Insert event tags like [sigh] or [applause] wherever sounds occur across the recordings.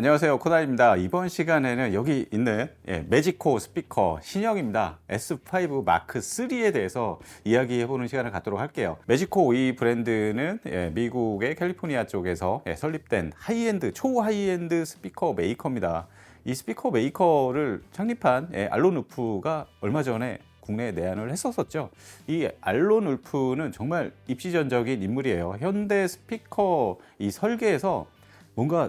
안녕하세요. 코나입니다. 이번 시간에는 여기 있는 예, 매지코 스피커 신형입니다. S5 마크 3에 대해서 이야기해 보는 시간을 갖도록 할게요. 매지코 이 브랜드는 예, 미국의 캘리포니아 쪽에서 예, 설립된 하이엔드 초하이엔드 스피커 메이커입니다. 이 스피커 메이커를 창립한 예, 알론 우프가 얼마 전에 국내에 내한을 했었었죠. 이 알론 울프는 정말 입지전적인 인물이에요. 현대 스피커 이 설계에서 뭔가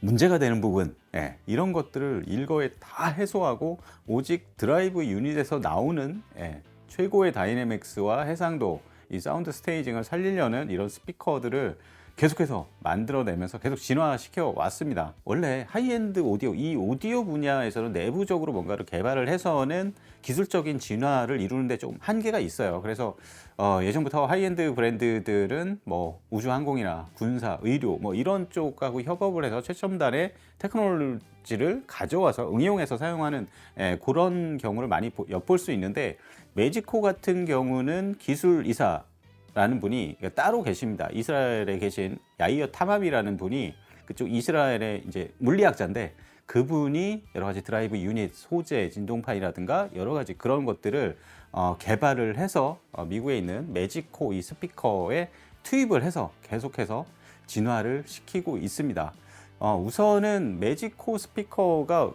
문제가 되는 부분 예, 이런 것들을 일거에 다 해소하고 오직 드라이브 유닛에서 나오는 예, 최고의 다이내믹스와 해상도 이 사운드 스테이징을 살리려는 이런 스피커들을 계속해서 만들어내면서 계속 진화시켜 왔습니다. 원래 하이엔드 오디오, 이 오디오 분야에서는 내부적으로 뭔가를 개발을 해서는 기술적인 진화를 이루는데 좀 한계가 있어요. 그래서 어, 예전부터 하이엔드 브랜드들은 뭐 우주항공이나 군사, 의료 뭐 이런 쪽하고 협업을 해서 최첨단의 테크놀로지를 가져와서 응용해서 사용하는 예, 그런 경우를 많이 보- 엿볼 수 있는데 매지코 같은 경우는 기술 이사 라는 분이 따로 계십니다. 이스라엘에 계신 야이어 타맘이라는 분이 그쪽 이스라엘의 이제 물리학자인데 그분이 여러 가지 드라이브 유닛, 소재, 진동판이라든가 여러 가지 그런 것들을 어, 개발을 해서 어, 미국에 있는 매지코 이 스피커에 투입을 해서 계속해서 진화를 시키고 있습니다. 어, 우선은 매지코 스피커가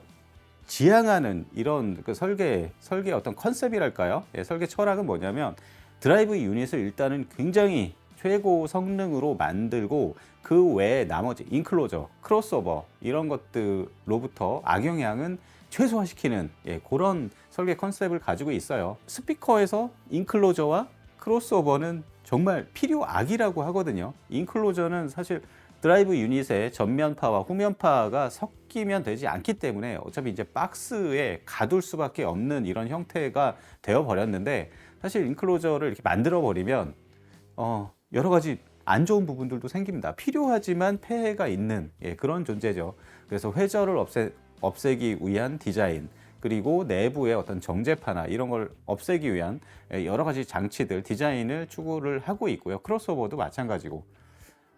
지향하는 이런 그 설계 설계 어떤 컨셉이랄까요? 예, 설계 철학은 뭐냐면 드라이브 유닛을 일단은 굉장히 최고 성능으로 만들고 그 외에 나머지 인클로저, 크로스오버 이런 것들로부터 악영향은 최소화시키는 예, 그런 설계 컨셉을 가지고 있어요. 스피커에서 인클로저와 크로스오버는 정말 필요악이라고 하거든요. 인클로저는 사실 드라이브 유닛의 전면파와 후면파가 섞이면 되지 않기 때문에 어차피 이제 박스에 가둘 수밖에 없는 이런 형태가 되어 버렸는데 사실 인클로저를 이렇게 만들어 버리면 어, 여러 가지 안 좋은 부분들도 생깁니다. 필요하지만 폐해가 있는 예, 그런 존재죠. 그래서 회절을 없애, 없애기 위한 디자인 그리고 내부의 어떤 정제파나 이런 걸 없애기 위한 예, 여러 가지 장치들 디자인을 추구를 하고 있고요. 크로스오버도 마찬가지고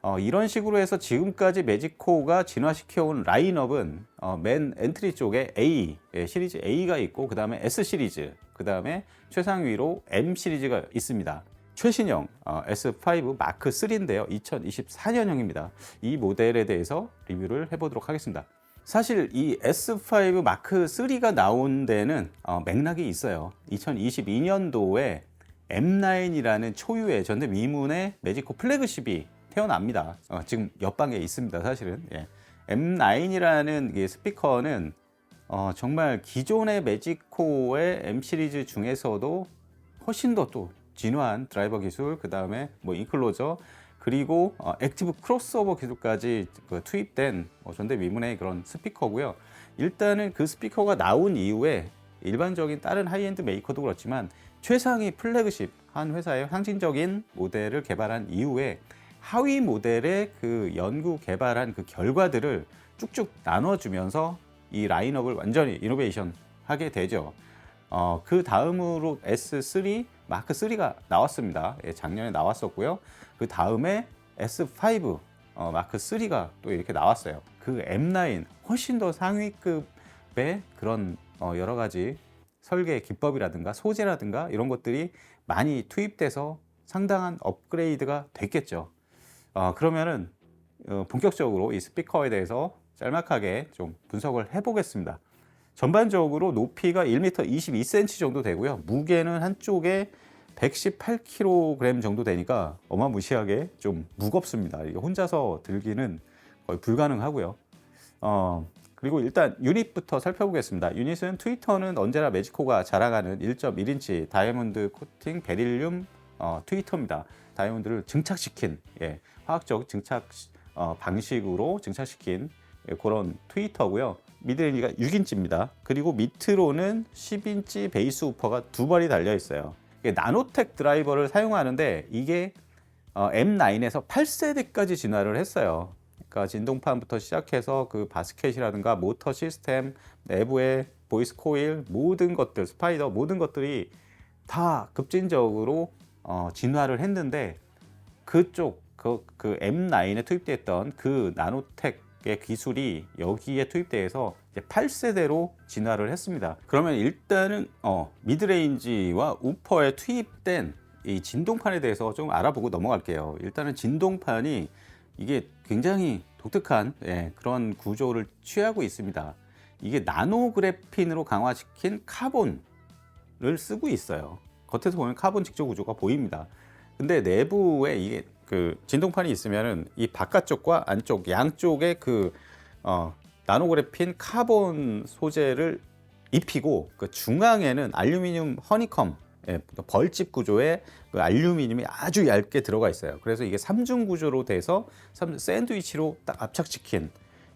어, 이런 식으로 해서 지금까지 매지코가 진화시켜온 라인업은 어, 맨 엔트리 쪽에 A 예, 시리즈 A가 있고 그 다음에 S 시리즈 그 다음에 최상위로 M 시리즈가 있습니다. 최신형 어, S5 마크 3인데요. 2024년형입니다. 이 모델에 대해서 리뷰를 해보도록 하겠습니다. 사실 이 S5 마크 3가 나온 데는 어, 맥락이 있어요. 2022년도에 M9이라는 초유의 전대 미문의 매지코 플래그십이 태어납니다. 어, 지금 옆방에 있습니다. 사실은 예. M9이라는 이 스피커는 어, 정말 기존의 매지코의 M 시리즈 중에서도 훨씬 더 또 진화한 드라이버 기술, 그 다음에 뭐 인클로저, 그리고 어, 액티브 크로스오버 기술까지 그 투입된 어, 전대 미문의 그런 스피커고요. 일단은 그 스피커가 나온 이후에 일반적인 다른 하이엔드 메이커도 그렇지만 최상위 플래그십 한 회사의 상징적인 모델을 개발한 이후에 하위 모델의 그 연구 개발한 그 결과들을 쭉쭉 나눠주면서 이 라인업을 완전히 이노베이션 하게 되죠. 어, 그 다음으로 S3 마크 3가 나왔습니다. 예, 작년에 나왔었고요. 그 다음에 S5 어, 마크 3가 또 이렇게 나왔어요. 그 M9 훨씬 더 상위급의 그런 어, 여러 가지 설계 기법이라든가 소재라든가 이런 것들이 많이 투입돼서 상당한 업그레이드가 됐겠죠. 어, 그러면은 어, 본격적으로 이 스피커에 대해서 짤막하게 좀 분석을 해보겠습니다. 전반적으로 높이가 1m 22cm 정도 되고요. 무게는 한쪽에 118kg 정도 되니까 어마무시하게 좀 무겁습니다. 이게 혼자서 들기는 거의 불가능하고요. 어, 그리고 일단 유닛부터 살펴보겠습니다. 유닛은 트위터는 언제나 매지코가 자랑하는 1.1인치 다이아몬드 코팅 베릴륨 어, 트위터입니다. 다이아몬드를 증착시킨 예, 화학적 증착 어, 방식으로 증착시킨 예, 그런 트위터고요. 미드레인지가 6인치입니다. 그리고 밑으로는 10인치 베이스 우퍼가 두 발이 달려 있어요. 나노텍 드라이버를 사용하는데 이게 어, M9에서 8세대까지 진화를 했어요. 그러니까 진동판부터 시작해서 그 바스켓이라든가 모터 시스템, 내부의 보이스 코일 모든 것들, 스파이더 모든 것들이 다 급진적으로 어, 진화를 했는데 그쪽 그, 그 M9에 투입됐던 그 나노텍 의 기술이 여기에 투입돼서 이제 8세대로 진화를 했습니다. 그러면 일단은 어, 미드레인지와 우퍼에 투입된 이 진동판에 대해서 좀 알아보고 넘어갈게요. 일단은 진동판이 이게 굉장히 독특한 예, 그런 구조를 취하고 있습니다. 이게 나노그래핀으로 강화시킨 카본을 쓰고 있어요. 겉에서 보면 카본 직조 구조가 보입니다. 근데 내부에 이게 그 진동판이 있으면은 이 바깥쪽과 안쪽 양쪽에 그 어, 나노그래핀 카본 소재를 입히고 그 중앙에는 알루미늄 허니컴 예, 벌집 구조의 그 알루미늄이 아주 얇게 들어가 있어요. 그래서 이게 삼중 구조로 돼서 삼- 샌드위치로 딱 압착시킨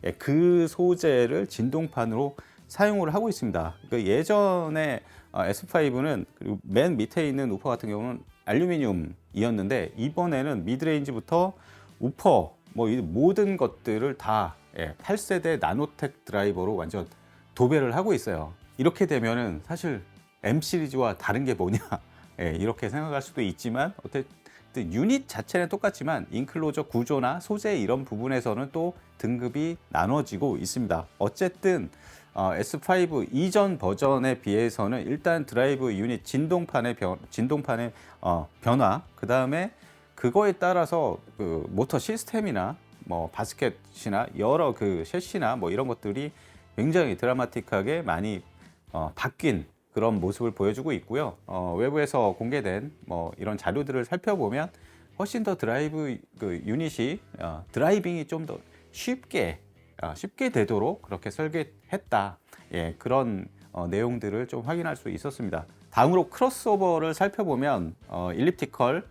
예, 그 소재를 진동판으로 사용을 하고 있습니다. 그 예전에 어, S5는 그리고 맨 밑에 있는 우퍼 같은 경우는 알루미늄 이었는데 이번에는 미드레인지부터 우퍼 뭐이 모든 것들을 다 예, 8세대 나노텍 드라이버로 완전 도배를 하고 있어요. 이렇게 되면은 사실 M 시리즈와 다른 게 뭐냐 [laughs] 예, 이렇게 생각할 수도 있지만 어쨌든 유닛 자체는 똑같지만 인클로저 구조나 소재 이런 부분에서는 또 등급이 나눠지고 있습니다. 어쨌든 어, S5 이전 버전에 비해서는 일단 드라이브 유닛 진동판의 변, 진동판의 어, 변화, 그 다음에 그거에 따라서 그 모터 시스템이나 뭐 바스켓이나 여러 그 셰시나 뭐 이런 것들이 굉장히 드라마틱하게 많이 어, 바뀐 그런 모습을 보여주고 있고요. 어, 외부에서 공개된 뭐 이런 자료들을 살펴보면 훨씬 더 드라이브 그 유닛이 어, 드라이빙이 좀 더 쉽게 어, 쉽게 되도록 그렇게 설계했다. 예, 그런 어, 내용들을 좀 확인할 수 있었습니다. 다음으로 크로스오버를 살펴보면 어, 일립티컬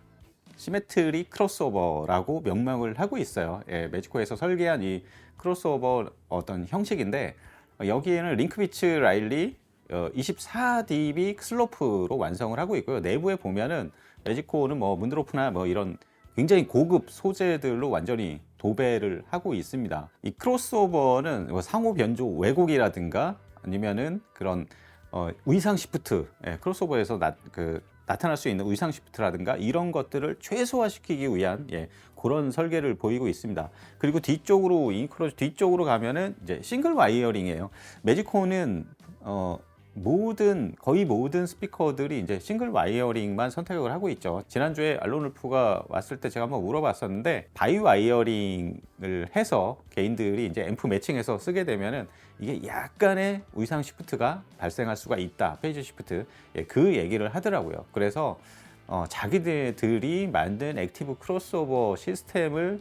시메트리 크로스오버라고 명명을 하고 있어요. 예, 매지코에서 설계한 이 크로스오버 어떤 형식인데 어, 여기에는 링크비츠 라일리 어, 24dB 슬로프로 완성을 하고 있고요. 내부에 보면은 매지코는 뭐 문드로프나 뭐 이런 굉장히 고급 소재들로 완전히 도배를 하고 있습니다. 이 크로스오버는 뭐 상호 변조 왜곡이라든가 아니면은 그런 어, 의상 시프트, 예, 크로스오버에서 나, 그, 나타날 수 있는 의상 시프트라든가 이런 것들을 최소화시키기 위한 예, 그런 설계를 보이고 있습니다. 그리고 뒤쪽으로 인크로즈 뒤쪽으로 가면은 이제 싱글 와이어링이에요. 매지코는 어, 모든 거의 모든 스피커들이 이제 싱글 와이어링만 선택을 하고 있죠. 지난주에 알론울프가 왔을 때 제가 한번 물어봤었는데 바이 와이어링을 해서 개인들이 이제 앰프 매칭해서 쓰게 되면은 이게 약간의 의상 시프트가 발생할 수가 있다. 페이지 시프트. 예, 그 얘기를 하더라고요. 그래서 어, 자기들이 만든 액티브 크로스오버 시스템을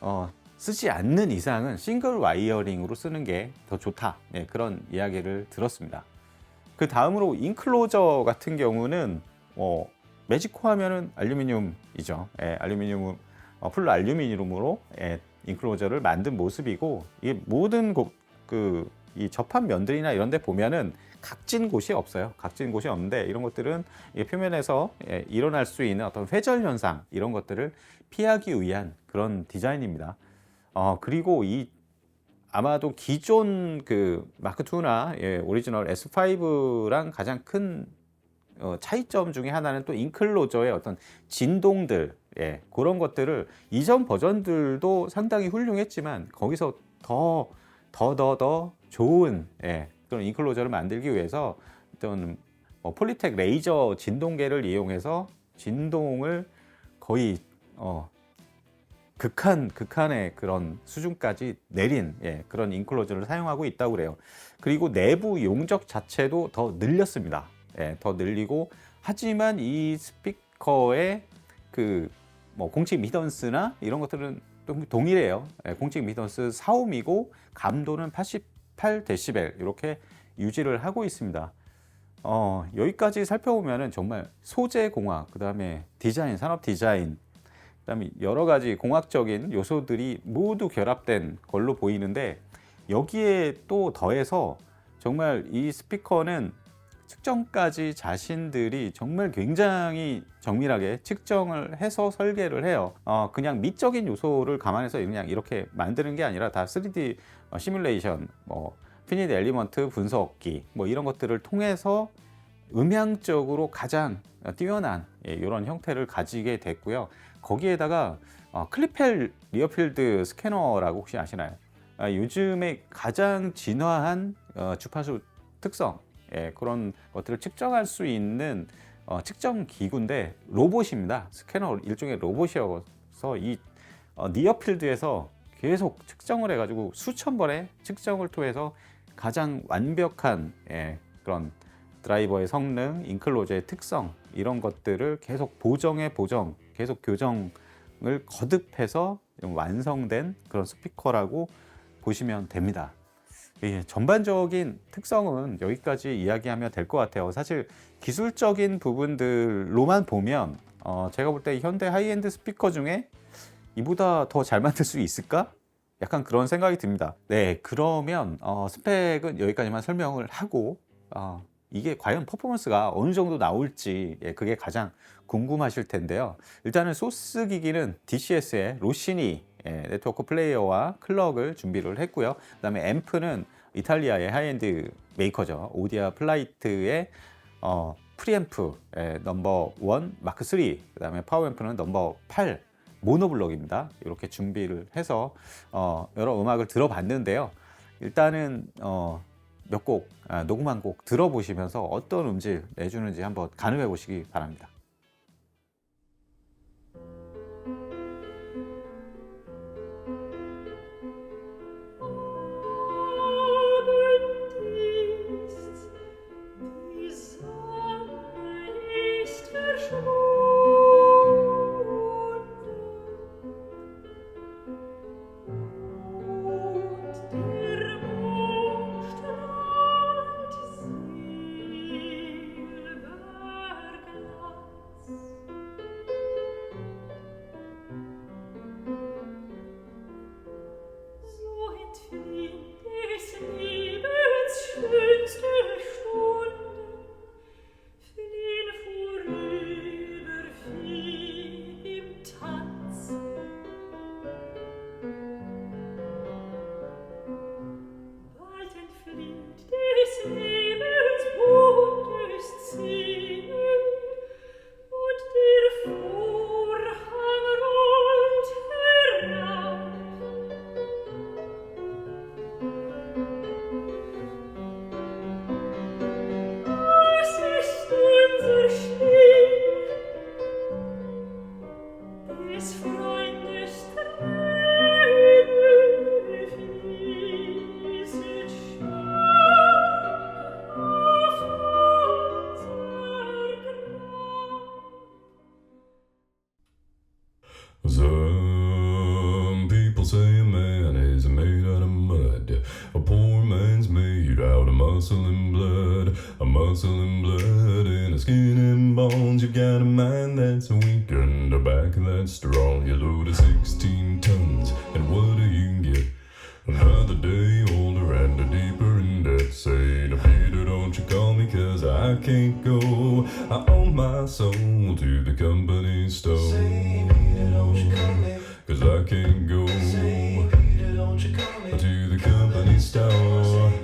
어, 쓰지 않는 이상은 싱글 와이어링으로 쓰는 게 더 좋다. 예, 그런 이야기를 들었습니다. 그 다음으로 인클로저 같은 경우는 어, 매지코 하면은 알루미늄이죠. 예, 알루미늄 어, 풀 알루미늄으로 예, 인클로저를 만든 모습이고 이게 모든 그 이 접합 면들이나 이런 데 보면은 각진 곳이 없어요. 각진 곳이 없는데 이런 것들은 이 표면에서 예, 일어날 수 있는 어떤 회절 현상 이런 것들을 피하기 위한 그런 디자인입니다. 어, 그리고 이 아마도 기존 그 마크 2나 예, 오리지널 S5랑 가장 큰 어, 차이점 중에 하나는 또 인클로저의 어떤 진동들 예, 그런 것들을 이전 버전들도 상당히 훌륭했지만 거기서 더 더 더 더 좋은 예, 그런 인클로저를 만들기 위해서 어떤 뭐 폴리텍 레이저 진동계를 이용해서 진동을 거의 어, 극한 극한의 그런 수준까지 내린 예, 그런 인클로저를 사용하고 있다고 그래요. 그리고 내부 용적 자체도 더 늘렸습니다. 예, 더 늘리고 하지만 이 스피커의 그 뭐 공식 미던스나 이런 것들은 좀 동일해요. 예, 공식 미던스 4옴이고 감도는 88데시벨 이렇게 유지를 하고 있습니다. 어, 여기까지 살펴보면은 정말 소재 공학, 그다음에 디자인, 산업 디자인, 그다음에 여러 가지 공학적인 요소들이 모두 결합된 걸로 보이는데 여기에 또 더해서 정말 이 스피커는 측정까지 자신들이 정말 굉장히 정밀하게 측정을 해서 설계를 해요. 어, 그냥 미적인 요소를 감안해서 그냥 이렇게 만드는 게 아니라 다 3D 어, 시뮬레이션, 뭐 피니드 엘리먼트 분석기 뭐 이런 것들을 통해서 음향적으로 가장 뛰어난 예, 이런 형태를 가지게 됐고요. 거기에다가 어, 클리펠 리어필드 스캐너라고 혹시 아시나요? 아, 요즘에 가장 진화한 어, 주파수 특성 예, 그런 것들을 측정할 수 있는 어, 측정 기구인데 로봇입니다. 스캐너 일종의 로봇이어서 이 어, 니어필드에서 계속 측정을 해가지고 수천 번의 측정을 통해서 가장 완벽한 예, 그런 드라이버의 성능, 인클로저의 특성 이런 것들을 계속 보정해 보정, 계속 교정을 거듭해서 좀 완성된 그런 스피커라고 보시면 됩니다. 예, 전반적인 특성은 여기까지 이야기하면 될 것 같아요. 사실 기술적인 부분들로만 보면 어, 제가 볼 때 현대 하이엔드 스피커 중에 이보다 더 잘 만들 수 있을까? 약간 그런 생각이 듭니다. 네, 그러면 어, 스펙은 여기까지만 설명을 하고 어, 이게 과연 퍼포먼스가 어느 정도 나올지 예, 그게 가장 궁금하실 텐데요. 일단은 소스 기기는 DCS의 로시니 예, 네트워크 플레이어와 클럭을 준비를 했고요. 그 다음에 앰프는 이탈리아의 하이엔드 메이커죠. 오디아 플라이트의 어, 프리앰프 예, 넘버 1 마크 3 그다음에 파워 앰프는 넘버 8 모노블록입니다. 이렇게 준비를 해서 어, 여러 음악을 들어봤는데요. 일단은 어, 몇곡 아, 녹음한 곡 들어보시면서 어떤 음질 내주는지 한번 가늠해 보시기 바랍니다. Blood and a skin and bones. You've got a mind that's weak and a back that's strong. You load a 16 tons, and what do you get? Another day older and a deeper in debt. Say to Peter, don't you call me, cause I can't go. I owe my soul to the company store. Say, Peter, don't you call me. Cause I can't go Say, Peter, don't you call me. to the company store.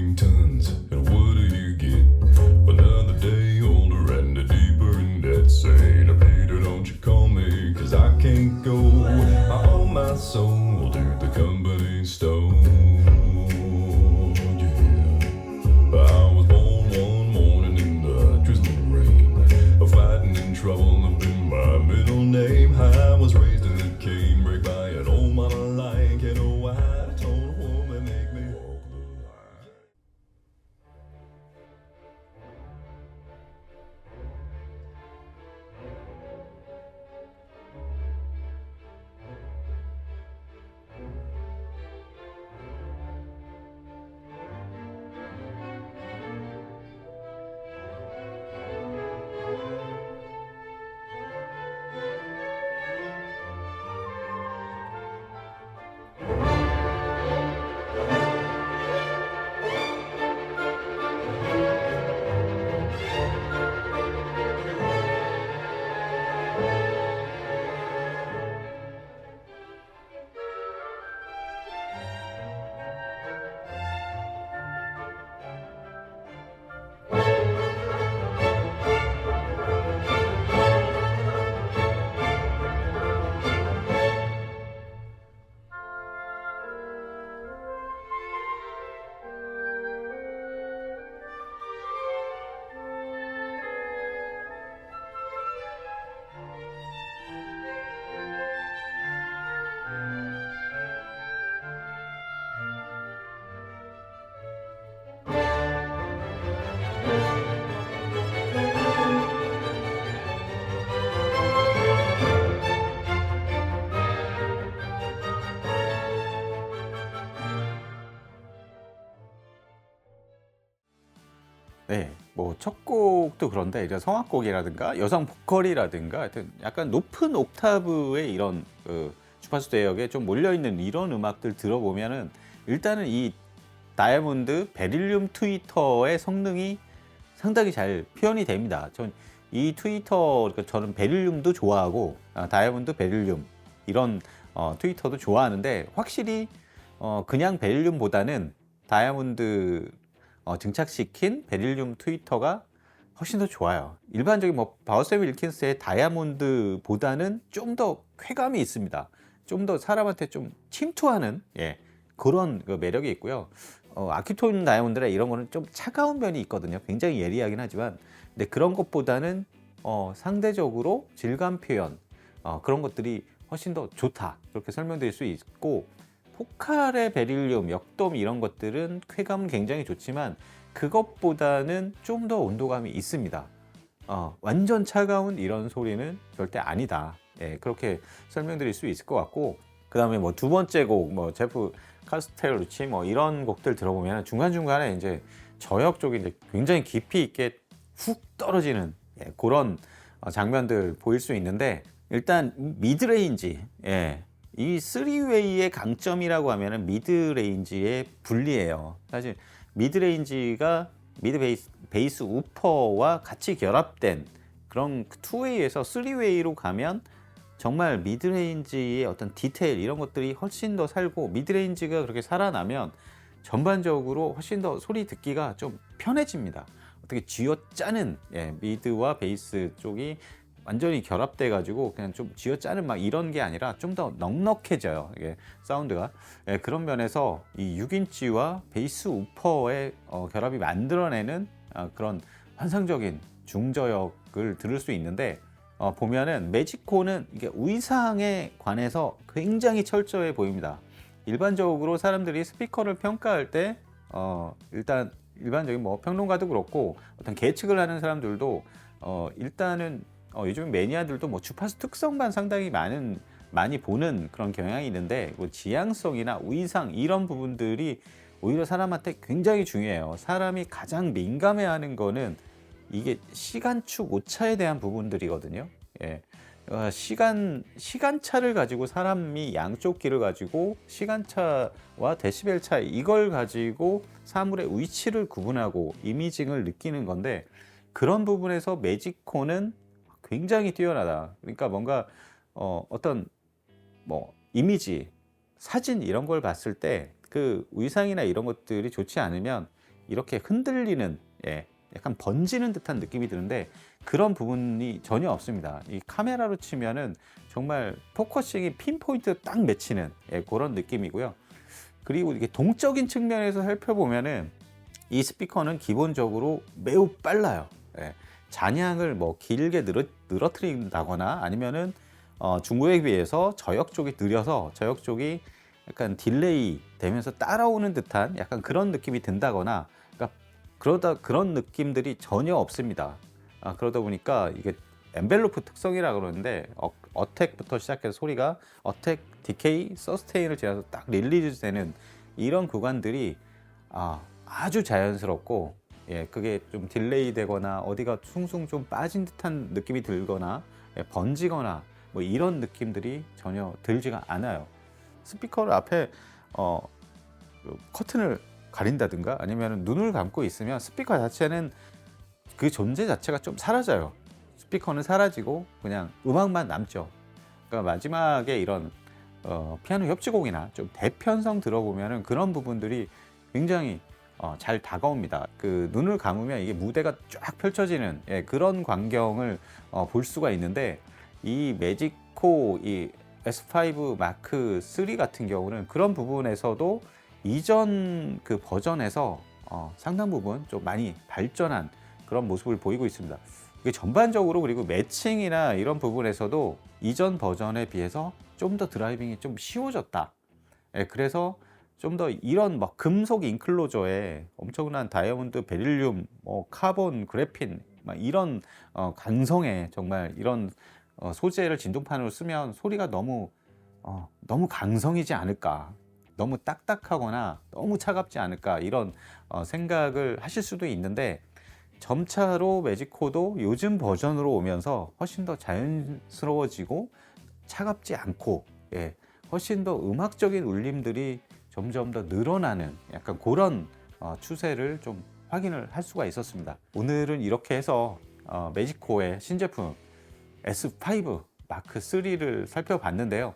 네, 뭐 첫 곡도 그런데 이런 성악곡이라든가 여성 보컬이라든가 하여튼 약간 높은 옥타브의 이런 그 주파수 대역에 좀 몰려 있는 이런 음악들 들어보면은 일단은 이 다이아몬드 베릴륨 트위터의 성능이 상당히 잘 표현이 됩니다. 전 이 트위터 그러니까 저는 베릴륨도 좋아하고 아, 다이아몬드 베릴륨 이런 어, 트위터도 좋아하는데 확실히 어, 그냥 베릴륨보다는 다이아몬드 어, 증착시킨 베릴륨 트위터가 훨씬 더 좋아요. 일반적인 뭐 바우셈 윌킨스의 다이아몬드보다는 좀 더 쾌감이 있습니다. 좀 더 사람한테 좀 침투하는 예, 그런 그 매력이 있고요. 어, 아키톤 다이아몬드라 이런 거는 좀 차가운 면이 있거든요. 굉장히 예리하긴 하지만 근데 그런 것보다는 어, 상대적으로 질감 표현 어, 그런 것들이 훨씬 더 좋다 그렇게 설명드릴 수 있고 포칼의 베릴륨, 역돔 이런 것들은 쾌감은 굉장히 좋지만 그것보다는 좀 더 온도감이 있습니다. 어, 완전 차가운 이런 소리는 절대 아니다. 예, 그렇게 설명드릴 수 있을 것 같고 그 다음에 뭐 두 번째 곡, 뭐 제프 카스텔루치 뭐 이런 곡들 들어보면 중간 중간에 이제 저역 쪽이 이제 굉장히 깊이 있게 훅 떨어지는 예, 그런 어, 장면들 보일 수 있는데 일단 미드레인지 예, 이 3웨이의 강점이라고 하면은 미드레인지의 분리예요. 사실 미드레인지가 미드 베이스, 베이스 우퍼와 같이 결합된 그런 그 투웨이에서 3웨이로 가면 정말 미드레인지의 어떤 디테일 이런 것들이 훨씬 더 살고 미드레인지가 그렇게 살아나면 전반적으로 훨씬 더 소리 듣기가 좀 편해집니다. 어떻게 쥐어짜는 예, 미드와 베이스 쪽이 완전히 결합돼 가지고 그냥 좀 쥐어짜는 막 이런 게 아니라 좀 더 넉넉해져요 이게 사운드가 예, 그런 면에서 이 6인치와 베이스 우퍼의 어, 결합이 만들어내는 아, 그런 환상적인 중저역을 들을 수 있는데 어, 보면은 매지코는 이게 의상에 관해서 굉장히 철저해 보입니다. 일반적으로 사람들이 스피커를 평가할 때 어, 일단 일반적인 뭐 평론가도 그렇고 어떤 계측을 하는 사람들도 어, 일단은 어, 요즘 매니아들도 뭐 주파수 특성만 상당히 많은 많이 보는 그런 경향이 있는데 뭐 지향성이나 의상 이런 부분들이 오히려 사람한테 굉장히 중요해요. 사람이 가장 민감해하는 거는 이게 시간축 오차에 대한 부분들이거든요. 예. 어, 시간 시간차를 가지고 사람이 양쪽 길을 가지고 시간차와 데시벨 차이 이걸 가지고 사물의 위치를 구분하고 이미징을 느끼는 건데 그런 부분에서 매지코는 굉장히 뛰어나다. 그러니까 뭔가 어, 어떤 뭐 이미지, 사진 이런 걸 봤을 때 그 의상이나 이런 것들이 좋지 않으면 이렇게 흔들리는 예, 약간 번지는 듯한 느낌이 드는데 그런 부분이 전혀 없습니다. 이 카메라로 치면은 정말 포커싱이 핀포인트 딱 맺히는 예, 그런 느낌이고요. 그리고 이게 동적인 측면에서 살펴보면은 이 스피커는 기본적으로 매우 빨라요. 예, 잔향을 뭐 길게 늘어, 늘어뜨린다거나 아니면은 어, 중고에 비해서 저역 쪽이 느려서 저역 쪽이 약간 딜레이 되면서 따라오는 듯한 약간 그런 느낌이 든다거나 그러니까 그러다 그런 느낌들이 전혀 없습니다. 아, 그러다 보니까 이게 엔벨로프 특성이라 그러는데 어, 어택부터 시작해서 소리가 어택, 디케이, 서스테인을 지나서 딱 릴리즈 되는 이런 구간들이 아, 아주 자연스럽고 예, 그게 좀 딜레이 되거나 어디가 숭숭 좀 빠진 듯한 느낌이 들거나 예, 번지거나 뭐 이런 느낌들이 전혀 들지가 않아요. 스피커를 앞에 어, 그 커튼을 가린다든가 아니면 눈을 감고 있으면 스피커 자체는 그 존재 자체가 좀 사라져요. 스피커는 사라지고 그냥 음악만 남죠. 그러니까 마지막에 이런 어, 피아노 협주곡이나 좀 대편성 들어보면은 그런 부분들이 굉장히 어, 잘 다가옵니다. 그 눈을 감으면 이게 무대가 쫙 펼쳐지는 예, 그런 광경을 어, 볼 수가 있는데 이 매직코 이 S5 마크 3 같은 경우는 그런 부분에서도 이전 그 버전에서 어, 상당 부분 좀 많이 발전한 그런 모습을 보이고 있습니다. 이게 전반적으로 그리고 매칭이나 이런 부분에서도 이전 버전에 비해서 좀 더 드라이빙이 좀 쉬워졌다. 예, 그래서 좀 더 이런 막 금속 인클로저에 엄청난 다이아몬드, 베릴륨, 뭐 카본, 그래핀 막 이런 어, 강성의 정말 이런 어, 소재를 진동판으로 쓰면 소리가 너무 어, 너무 강성이지 않을까. 너무 딱딱하거나 너무 차갑지 않을까 이런 어, 생각을 하실 수도 있는데 점차로 매직코도 요즘 버전으로 오면서 훨씬 더 자연스러워지고 차갑지 않고 예, 훨씬 더 음악적인 울림들이 점점 더 늘어나는 약간 그런 어, 추세를 좀 확인을 할 수가 있었습니다. 오늘은 이렇게 해서 어, 매직코의 신제품 S5 마크 3를 살펴봤는데요.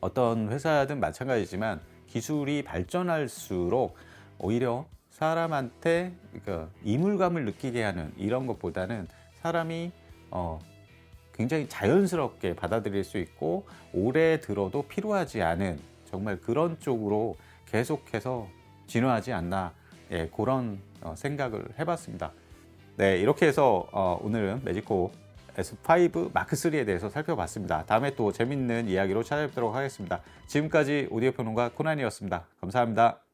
어떤 회사든 마찬가지지만 기술이 발전할수록 오히려 사람한테 그러니까 이물감을 느끼게 하는 이런 것보다는 사람이 어, 굉장히 자연스럽게 받아들일 수 있고 오래 들어도 피로하지 않은 정말 그런 쪽으로 계속해서 진화하지 않나 예, 그런 어, 생각을 해봤습니다. 네 이렇게 해서 어, 오늘은 매지코 S5 마크 3에 대해서 살펴봤습니다. 다음에 또 재밌는 이야기로 찾아뵙도록 하겠습니다. 지금까지 오디오 평론가 코난이었습니다. 감사합니다.